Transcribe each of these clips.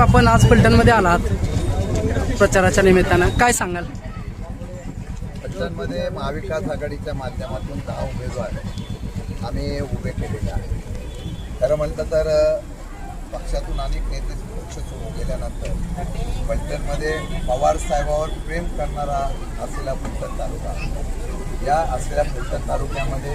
आपण आज फलटणमध्ये आलात प्रचाराच्या निमित्तानं. काय सांगाल? फलटणमध्ये महाविकास आघाडीच्या माध्यमातून दहा उमेदवार आम्ही उभे केलेले आहेत. खरं म्हटलं तर पक्षातून अनेक नेते पक्ष सुरू केल्यानंतर फलटणमध्ये पवार साहेबावर प्रेम करणारा असलेला फलटण तालुका. या असलेल्या फलटण तालुक्यामध्ये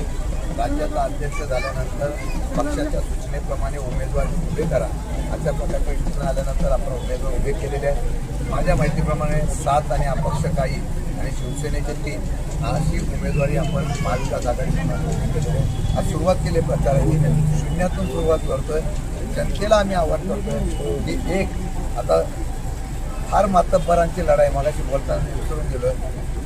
राज्याचा अध्यक्ष झाल्यानंतर पक्षाच्या सूचनेप्रमाणे उमेदवार उभे करा अशा प्रकारचे सूचना आल्यानंतर आपण उमेदवार उभे केलेले आहेत. माझ्या माहितीप्रमाणे सात आणि अपक्ष काही आणि शिवसेनेचे तीन अशी उमेदवारी आपण महाविकास आघाडी उभी आज सुरुवात केली आहे प्रचाराची. शून्यातून सुरुवात करतोय. जनतेला आम्ही आव्हान करतोय की एक आता फार मातब्बरांची लढाई मला बोलताना विसरून गेलो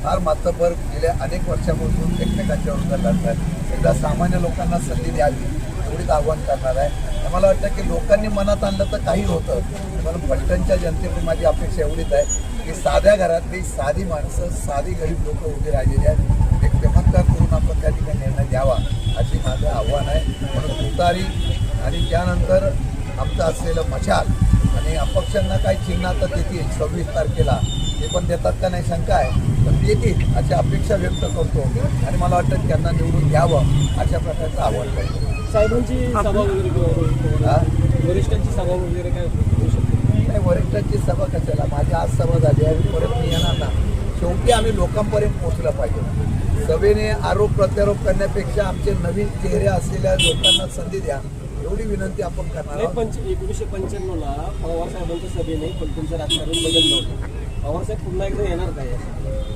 फार मातबर गेल्या अनेक वर्षापासून एकमेकांच्या विरोधात लढतात एकदा सामान्य लोकांना संधी द्यावी एवढीच आव्हान करणार आहे. तर मला वाटतं की लोकांनी मनात आणलं तर काही होतं म्हणून पलटणच्या जनतेकडून माझी अपेक्षा एवढीच आहे की साध्या घरातली साधी माणसं साधी गरीब लोक उभी राहिलेली आहेत. एक चमत्कार करून आपण त्या ठिकाणी निर्णय द्यावा अशी माझं आव्हान आहे. म्हणून तुतारी आणि त्यानंतर आमचं असलेलं मशाल आणि अपक्षांना काय चिन्ह आता देतील? सव्वीस तारखेला. ते पण देतात का नाही शंका आहे. पण देतील अशी अपेक्षा व्यक्त करतो. आणि मला वाटतं त्यांना निवडून द्यावं अशा प्रकारचं आव्हान करतो. साहेबांची सभा वगैरे हा? वरिष्ठांची सभा वगैरे काय होऊ शकते? नाही वरिष्ठांची सभा कशाला? माझी आज सभा झाली आहे. परत मी येणार ना शेवटी आम्ही लोकांपर्यंत पोहोचलं पाहिजे. सभेने आरोप प्रत्यारोप करण्यापेक्षा आमचे नवीन चेहरे असलेल्या लोकांना संधी द्या. एवढी विनंती आपण करणार आहोत. पंच एकोणीसशे पंच्याण्णवला पवार साहेबांच्या सभेने फलटणचं राजकारण बदललं होतं. पवार साहेब पुन्हा एकदा येणार काय?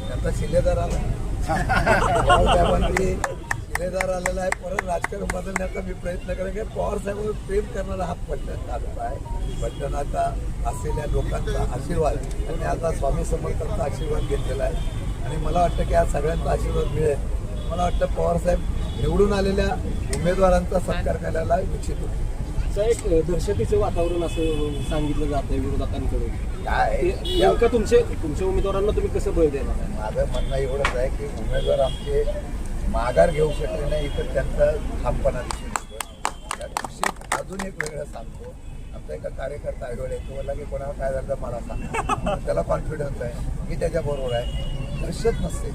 त्यांचा शिलेदार आला. साहेबांनी शिलेदार आलेला आहे. परत राजकारण बदलण्याचा मी प्रयत्न करेन की पवार साहेबांवर प्रेम करणारा हा पट्टण तालुका आहे. पट्टणाचा असलेल्या लोकांचा आशीर्वाद आणि आता स्वामी समर्थांचा आशीर्वाद घेतलेला आहे. आणि मला वाटतं की आज सगळ्यांचा आशीर्वाद मिळेल. मला वाटतं पवार साहेब निवडून आलेल्या उमेदवारांचा सत्कार करायला इच्छित होते. एक दहशतीचं वातावरण असं सांगितलं जातं विरोधकांकडून. काय? तुमचे तुमच्या उमेदवारांना तुम्ही कसं बळ देणार आहे? माझं म्हणणं एवढंच आहे की उमेदवार आमचे माघार घेऊ शकले नाही तर त्यांचा ठामपणा दिसून त्या दिवशी अजून एक वेगळं सांगतो. आमचा एका कार्यकर्ता आढळले तो बोलला की कोणाला काय झालं मला सांग. त्याला कॉन्फिडन्स आहे मी त्याच्याबरोबर आहे. दहशत नसते.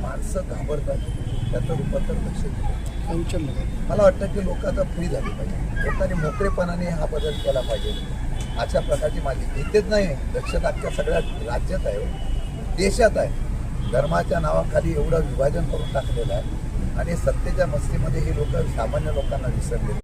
माणसं घाबरतात. त्याचं रूपांतर दहशत येतं. मला वाटतं की लोक आता फ्री झाली पाहिजे. लोकांनी मोकळेपणाने हा बदल केला पाहिजे. अशा प्रकारची माझी इथेच नाही. दक्षता अख्ख्या सगळ्या राज्यात आहे हो. देशात आहे. धर्माच्या नावाखाली एवढं विभाजन करून टाकलेलं आहे. आणि सत्तेच्या मस्तीमध्ये ही लोक सामान्य लोकांना विसरलेली